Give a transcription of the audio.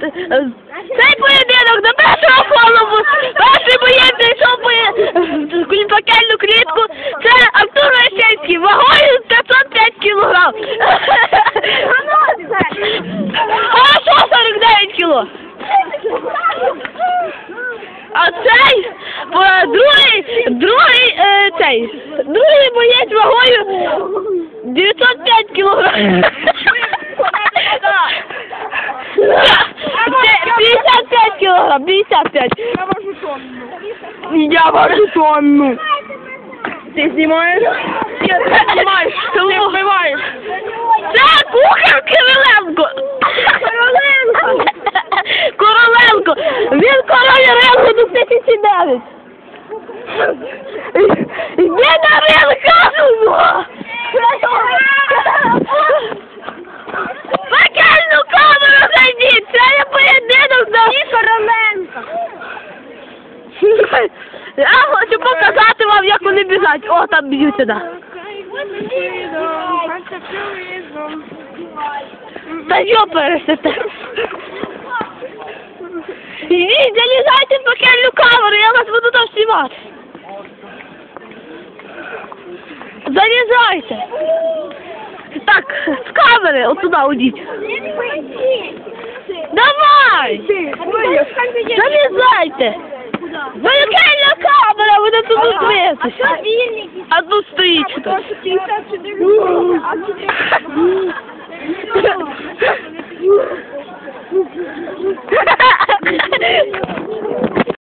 Цей поєдинок до першого колу. Перший боєць зайшов в пекельну клітку. Це Артур Вещенський, вагою 505 кілограм. Хорошо, 49 кіло. А цей другий, другий, е, цей, другий боєць вагою 905 кілограм. 55 55. Я важу тонну. Я важу тонну. Ти знімаєш? Ні, ти знімаєш. Ти вбиваєш. Це кухар Кириленко. Короленко. Короленко. Він король рингу 2009. Йди на ринг, кажу! Пекельну камеру зайдіть! Це є поєдинок за... Короленко. Я хочу показати вам, як вони біжать. О, там б'ються, да. Та йо пересете. Ідіть, залізайте в пекельну камеру, я вас буду там знімати. Залізайте. Так, з камери, от туди удіть. Давай! Залізайте! Ну яка камера, вона тут зустріться. Одну стрічку. А